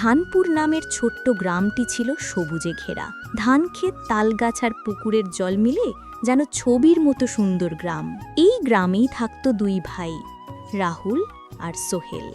ধানপুর নামের ছোট্ট গ্রামটি ছিল সবুজে ঘেরা। ধান ক্ষেত তালগাছ আর পুকুরের জল মিলে যেন ছবির মতো সুন্দর গ্রাম। এই গ্রামেই থাকতো দুই ভাই, রাহুল আর সোহেল।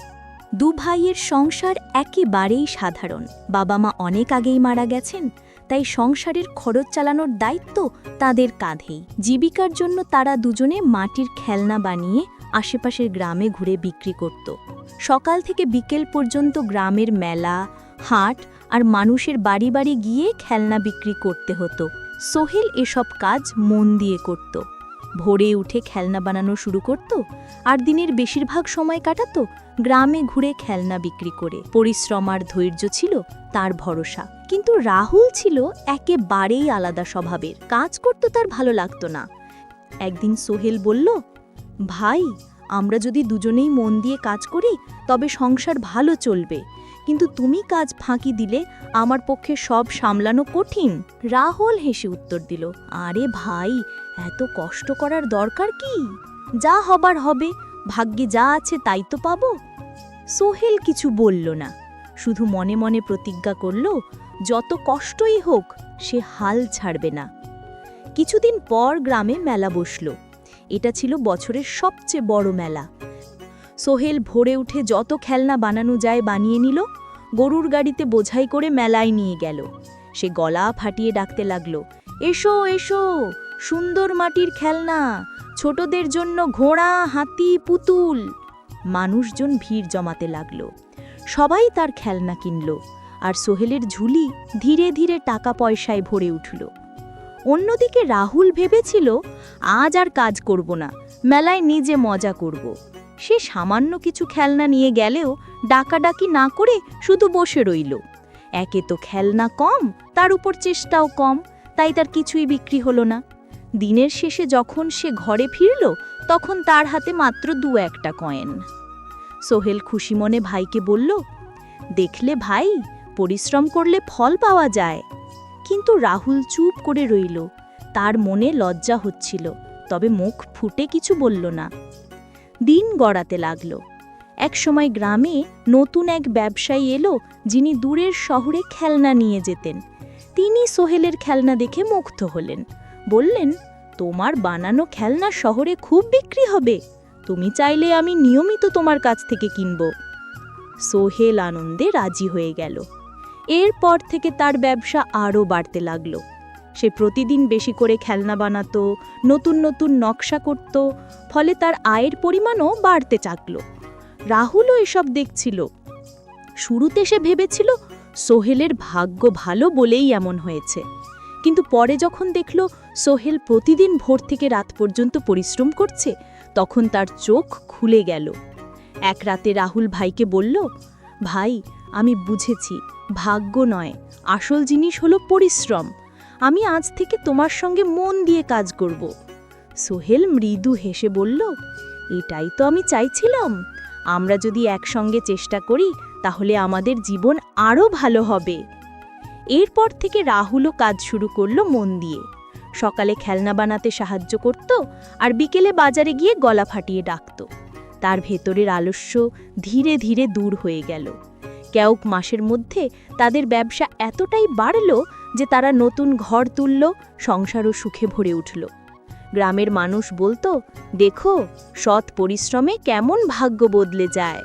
দু ভাইয়ের সংসার একেবারেই সাধারণ। বাবা মা অনেক আগেই মারা গেছেন, তাই সংসারের খরচ চালানোর দায়িত্ব তাদের কাঁধেই। জীবিকার জন্য তারা দুজনে মাটির খেলনা বানিয়ে আশেপাশের গ্রামে ঘুরে বিক্রি করত। সকাল থেকে বিকেল পর্যন্ত গ্রামের মেলা, হাট আর মানুষের বাড়ি বাড়ি গিয়ে খেলনা বিক্রি করতে হতো। সোহেল এসব কাজ মন দিয়ে করত। ভোরে উঠে খেলনা বানানো শুরু করত আর দিনের বেশিরভাগ সময় কাটাত গ্রামে ঘুরে খেলনা বিক্রি করে। পরিশ্রম আর ধৈর্য ছিল তার ভরসা। কিন্তু রাহুল ছিল একেবারেই আলাদা স্বভাবের। কাজ করতে তার ভালো লাগতো না। একদিন সোহেল বলল ভাই, আমরা যদি দুজনেই মন দিয়ে কাজ করি, তবে সংসার ভালো চলবে। কিন্তু তুমি কাজ ফাঁকি দিলে আমার পক্ষে সব সামলানো কঠিন। রাহুল হেসে উত্তর দিল, আরে ভাই, এত কষ্ট করার দরকার কি? যা হবার হবে, ভাগ্যে যা আছে তাই তো পাবো। সোহেল কিছু বলল না, শুধু মনে মনে প্রতিজ্ঞা করল, যত কষ্টই হোক, সে হাল ছাড়বে না। কিছুদিন পর গ্রামে মেলা বসল। এটা ছিল বছরের সবচেয়ে বড় মেলা। সোহেল ভোরে উঠে যত খেলনা বানানো যায় বানিয়ে নিল, গরুর গাড়িতে বোঝাই করে মেলায় নিয়ে গেল। সে গলা ফাটিয়ে ডাকতে লাগল, এসো এসো, সুন্দর মাটির খেলনা, ছোটদের জন্য ঘোড়া, হাতি, পুতুল। মানুষজন ভিড় জমাতে লাগল। সবাই তার খেলনা কিনল, আর সোহেলের ঝুলি ধীরে ধীরে টাকা পয়সায় ভরে উঠল। অন্যদিকে রাহুল ভেবেছিল, আজ আর কাজ করব না, মেলায় নিজে মজা করব। সে সামান্য কিছু খেলনা নিয়ে গেলেও ডাকাডাকি না করে শুধু বসে রইল। একে তো খেলনা কম, তার উপর চেষ্টাও কম, তাই তার কিছুই বিক্রি হলো না। দিনের শেষে যখন সে ঘরে ফিরল, তখন তার হাতে মাত্র দু একটা কয়েন। সোহেল খুশি মনে ভাইকে বলল, দেখলে ভাই, পরিশ্রম করলে ফল পাওয়া যায়। কিন্তু রাহুল চুপ করে রইল। তার মনে লজ্জা হচ্ছিল, তবে মুখ ফুটে কিছু বলল না। দিন গড়াতে লাগল। একসময় গ্রামে নতুন এক ব্যবসায়ী এলো, যিনি দূরের শহরে খেলনা নিয়ে যেতেন। তিনি সোহেলের খেলনা দেখে মুগ্ধ হলেন। বললেন, তোমার বানানো খেলনা শহরে খুব বিক্রি হবে। তুমি চাইলে আমি নিয়মিত তোমার কাছ থেকে কিনব। সোহেল আনন্দে রাজি হয়ে গেল। এরপর থেকে তার ব্যবসা আরও বাড়তে লাগল। সে প্রতিদিন বেশি করে খেলনা বানাতো, নতুন নতুন নকশা করত, ফলে তার আয়ের পরিমাণও বাড়তে চাকল। রাহুলও এসব দেখছিল। শুরুতে সে ভেবেছিল, সোহেলের ভাগ্য ভালো বলেই এমন হয়েছে। কিন্তু পরে যখন দেখল, সোহেল প্রতিদিন ভোর থেকে রাত পর্যন্ত পরিশ্রম করছে, তখন তার চোখ খুলে গেল। এক রাতে রাহুল ভাইকে বলল ভাই, আমি বুঝেছি, ভাগ্য নয়, আসল জিনিস হলো পরিশ্রম। আমি আজ থেকে তোমার সঙ্গে মন দিয়ে কাজ করব। সোহেল মৃদু হেসে বলল, এটাই তো আমি চাইছিলাম। আমরা যদি একসঙ্গে চেষ্টা করি, তাহলে আমাদের জীবন আরও ভালো হবে। এরপর থেকে রাহুলও কাজ শুরু করল মন দিয়ে। সকালে খেলনা বানাতে সাহায্য করত আর বিকেলে বাজারে গিয়ে গলা ফাটিয়ে ডাকত। তার ভেতরের আলস্য ধীরে ধীরে দূর হয়ে গেল। কেউক মাসের মধ্যে তাদের ব্যবসা এতটাই বাড়ল যে তারা নতুন ঘর তুলল, সংসারও সুখে ভরে উঠল। গ্রামের মানুষ বলতো, দেখো, সৎ পরিশ্রমে কেমন ভাগ্য বদলে যায়।